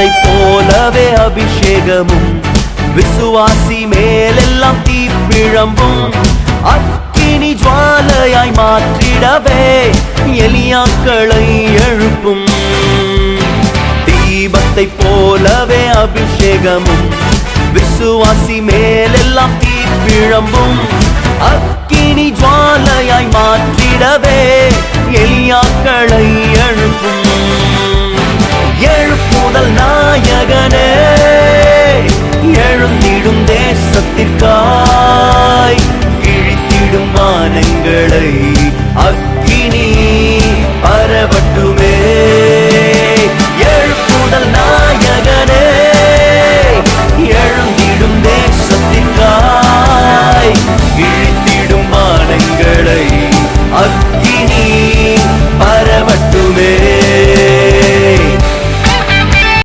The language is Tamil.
தீபத்தை போலவே அபிஷேகமும் விசுவாசி மேலெல்லாம் தீப்பிழம்பும் அக்கினி ஜுவாலையாய் மாற்றிடவே எலியாக்களை எழுப்பும். தீபத்தை போலவே அபிஷேகமும் விசுவாசி மேலெல்லாம் தீப்பிழம்பும் அக்கினி ஜுவாலையாய் மாற்றிடவே கிழித்திடும் மானங்களை